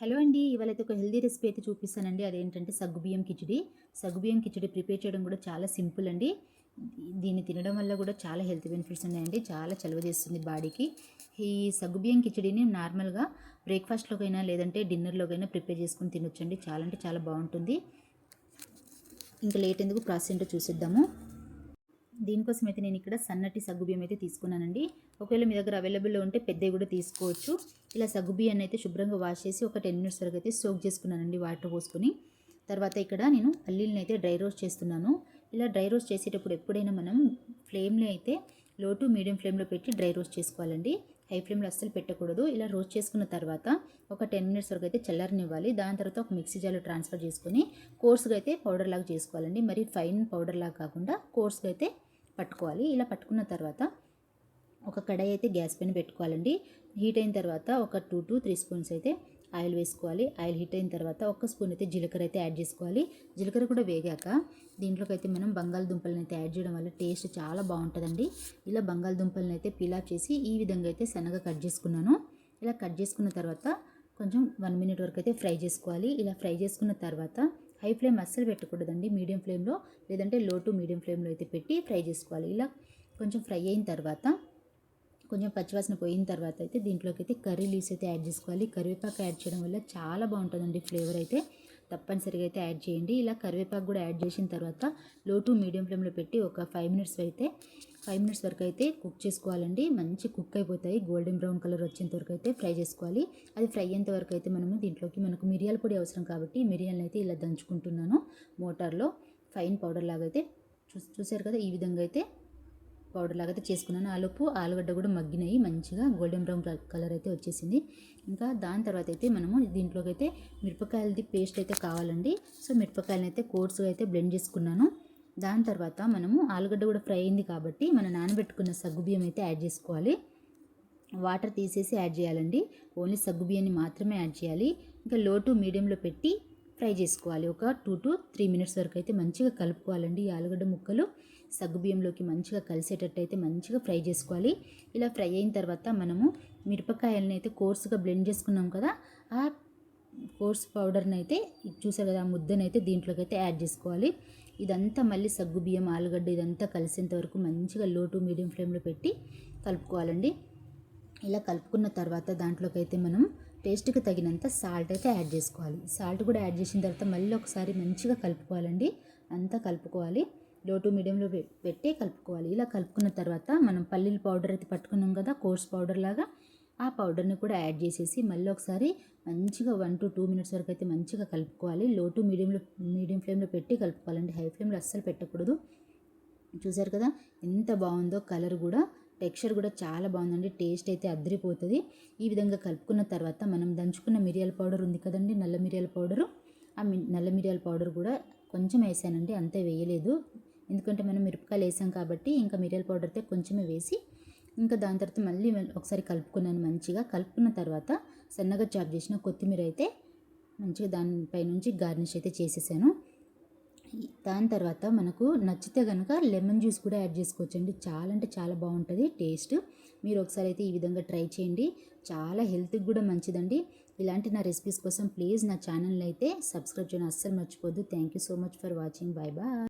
Hello అండి ఇవాళ అయితే ఒక హెల్దీ రెసిపీ అయితే చూపిస్తానండి. అదేంటంటే సగ్గుబియ్యం కిచిడి. సగ్గుబియ్యం కిచిడి ప్రిపేర్ చేయడం కూడా చాలా సింపుల్ అండి. దీన్ని తినడం వల్ల కూడా చాలా హెల్త్ బెనిఫిట్స్ ఉన్నాయండి. చాలా చలువ చేస్తుంది బాడీకి. ఈ సగ్గుబియ్యం కిచిడిని నార్మల్గా బ్రేక్ఫాస్ట్లోకైనా లేదంటే డిన్నర్లోకైనా ప్రిపేర్ చేసుకుని తినొచ్చండి. చాలా అంటే చాలా బాగుంటుంది. ఇంకా లేట్ ఎందుకు ప్రాసెస్ ఏంటో చూసిద్దాము. దీనికోసం అయితే నేను ఇక్కడ సన్నటి సగ్గుబియ్యం అయితే తీసుకున్నానండి. ఒకవేళ మీ దగ్గర అవైలబుల్లో ఉంటే పెద్దవి కూడా తీసుకోవచ్చు. ఇలా సగ్గుబియ్యాన్ని అయితే శుభ్రంగా వాష్ చేసి ఒక టెన్ మినిట్స్ వరకు అయితే సోక్ చేసుకున్నానండి వాటర్ పోసుకొని. తర్వాత ఇక్కడ నేను పల్లీలను అయితే డ్రై రోస్ట్ చేస్తున్నాను. ఇలా డ్రై రోస్ట్ చేసేటప్పుడు ఎప్పుడైనా మనం ఫ్లేమ్లో అయితే లో టు మీడియం ఫ్లేమ్లో పెట్టి డ్రై రోస్ట్ చేసుకోవాలండి. హై ఫ్లేమ్లో అస్సలు పెట్టకూడదు. ఇలా రోస్ట్ చేసుకున్న తర్వాత ఒక టెన్ మినిట్స్ వరకు అయితే చల్లారనివ్వాలి. దాని తర్వాత ఒక మిక్సీ జార్లో ట్రాన్స్ఫర్ చేసుకొని కోర్స్గా అయితే పౌడర్ లాగా చేసుకోవాలండి. మరి ఫైన్ పౌడర్ లాగా కాకుండా కోర్స్గా అయితే పట్టుకోవాలి. ఇలా పట్టుకున్న తర్వాత ఒక కడాయి అయితే గ్యాస్ పైన పెట్టుకోవాలండి. హీట్ అయిన తర్వాత ఒక టూ టు త్రీ స్పూన్స్ అయితే ఆయిల్ వేసుకోవాలి. ఆయిల్ హీట్ అయిన తర్వాత ఒక స్పూన్ అయితే జీలకర్ర అయితే యాడ్ చేసుకోవాలి. జీలకర్ర కూడా వేగాక దీంట్లోకి అయితే మనం బంగాళదుంపలను అయితే యాడ్ చేయడం వల్ల టేస్ట్ చాలా బాగుంటుందండి. ఇలా బంగాళదుంపలను అయితే పిలాప్ చేసి ఈ విధంగా అయితే సన్నగా కట్ చేసుకున్నాను. ఇలా కట్ చేసుకున్న తర్వాత కొంచెం వన్ మినిట్ వరకు అయితే ఫ్రై చేసుకోవాలి. ఇలా ఫ్రై చేసుకున్న తర్వాత హై ఫ్లేమ్ అస్సలు పెట్టకూడదండి. మీడియం ఫ్లేమ్లో లేదంటే లో టు మీడియం ఫ్లేమ్లో అయితే పెట్టి ఫ్రై చేసుకోవాలి. ఇలా కొంచెం ఫ్రై అయిన తర్వాత కొంచెం పచ్చివాసన పోయిన తర్వాత అయితే దీంట్లోకి అయితే కర్రీ లీవ్స్ అయితే యాడ్ చేసుకోవాలి. కరివేపాకు యాడ్ చేయడం వల్ల చాలా బాగుంటుందండి ఫ్లేవర్ అయితే. తప్పనిసరిగా అయితే యాడ్ చేయండి. ఇలా కరివేపాకు కూడా యాడ్ చేసిన తర్వాత లో టు మీడియం ఫ్లేమ్లో పెట్టి ఒక ఫైవ్ మినిట్స్ అయితే ఫైవ్ మినిట్స్ వరకు అయితే కుక్ చేసుకోవాలండి. మంచి కుక్ అయిపోతాయి. గోల్డెన్ బ్రౌన్ కలర్ వచ్చేంత వరకు అయితే ఫ్రై చేసుకోవాలి. అది ఫ్రై అయ్యేంత వరకు అయితే మనము దీంట్లోకి మనకు మిరియాల పొడి అవసరం కాబట్టి మిరియాలను అయితే ఇలా దంచుకుంటున్నాను మోటార్లో. ఫైన్ పౌడర్ లాగా అయితే చూసారు కదా? ఈ విధంగా అయితే పౌడర్ లాగా అయితే చేసుకున్నాను ఆలోపు ఆలుగడ్డ కూడా మగ్గినాయి. మంచిగా గోల్డెన్ బ్రౌన్ కలర్ అయితే వచ్చేసింది. ఇంకా దాని తర్వాత అయితే మనము దీంట్లోకి అయితే మిరపకాయలది పేస్ట్ అయితే కావాలండి. సో మిరపకాయలను అయితే కోర్సుగా అయితే బ్లెండ్ చేసుకున్నాను. దాని తర్వాత మనము ఆలుగడ్డ కూడా ఫ్రై అయింది కాబట్టి మనం నానబెట్టుకున్న సగ్గుబియ్యం అయితే యాడ్ చేసుకోవాలి. వాటర్ తీసేసి యాడ్ చేయాలండి. ఓన్లీ సగ్గుబియ్యాన్ని మాత్రమే యాడ్ చేయాలి. ఇంకా లో టు మీడియంలో పెట్టి ఫ్రై చేసుకోవాలి. ఒక టూ టు త్రీ మినిట్స్ వరకు అయితే మంచిగా కలుపుకోవాలండి. ఈ ఆలుగడ్డ ముక్కలు సగ్గుబియ్యంలోకి మంచిగా కలిసేటట్టు అయితే మంచిగా ఫ్రై చేసుకోవాలి. ఇలా ఫ్రై అయిన తర్వాత మనము మిరపకాయలని అయితే కోర్సుగా బ్లెండ్ చేసుకున్నాం కదా ఆ కోర్స్ పౌడర్ని అయితే చూసారు కదా ఆ ముద్దనైతే దీంట్లోకి అయితే యాడ్ చేసుకోవాలి. ఇదంతా మళ్ళీ సగ్గు బియ్యం ఆలుగడ్డ ఇదంతా కలిసేంత వరకు మంచిగా లో టు మీడియం ఫ్లేమ్లో పెట్టి కలుపుకోవాలండి. ఇలా కలుపుకున్న తర్వాత దాంట్లోకి అయితే మనం టేస్ట్కి తగినంత సాల్ట్ అయితే యాడ్ చేసుకోవాలి. సాల్ట్ కూడా యాడ్ చేసిన తర్వాత మళ్ళీ ఒకసారి మంచిగా కలుపుకోవాలండి. అంతా కలుపుకోవాలి. లో టు మీడియంలో పెట్టి కలుపుకోవాలి. ఇలా కలుపుకున్న తర్వాత మనం పల్లీల పౌడర్ అయితే పట్టుకున్నాం కదా కోర్స్ పౌడర్ లాగా ఆ పౌడర్ని కూడా యాడ్ చేసేసి మళ్ళీ ఒకసారి మంచిగా వన్ టు టూ మినిట్స్ వరకు అయితే మంచిగా కలుపుకోవాలి. లో టు మీడియంలో మీడియం ఫ్లేమ్లో పెట్టి కలుపుకోవాలండి. హై ఫ్లేమ్లో అస్సలు పెట్టకూడదు. చూసారు కదా ఎంత బాగుందో కలర్ కూడా టెక్స్చర్ కూడా చాలా బాగుందండి. టేస్ట్ అయితే అద్దరిపోతుంది ఈ విధంగా కలుపుకున్న తర్వాత మనం దంచుకున్న మిరియాల పౌడర్ ఉంది కదండి నల్ల మిరియాల పౌడరు. ఆ నల్ల మిరియాల పౌడర్ కూడా కొంచెం వేసానండి అంతే వేయలేదు. ఎందుకంటే మనం మిరపకాయలు వేసాం కాబట్టి ఇంకా మిరియాల పౌడర్ అయితే కొంచెమే వేసి ఇంకా దాని తర్వాత మళ్ళీ ఒకసారి కలుపుకున్నాను మంచిగా. కలుపుకున్న తర్వాత సన్నగా చాప్ చేసిన కొత్తిమీర అయితే మంచిగా దానిపై నుంచి గార్నిష్ అయితే చేసేసాను. దాని తర్వాత మనకు నచ్చితే కనుక లెమన్ జ్యూస్ కూడా యాడ్ చేసుకోవచ్చండి. చాలా అంటే చాలా బాగుంటుంది టేస్ట్. మీరు ఒకసారి అయితే ఈ విధంగా ట్రై చేయండి. చాలా హెల్త్కి కూడా మంచిదండి. ఇలాంటి నా రెసిపీస్ కోసం ప్లీజ్ నా ఛానల్ని అయితే సబ్స్క్రైబ్ చేయడం అస్సలు మర్చిపోద్దు thank you so much for watching. Bye bye.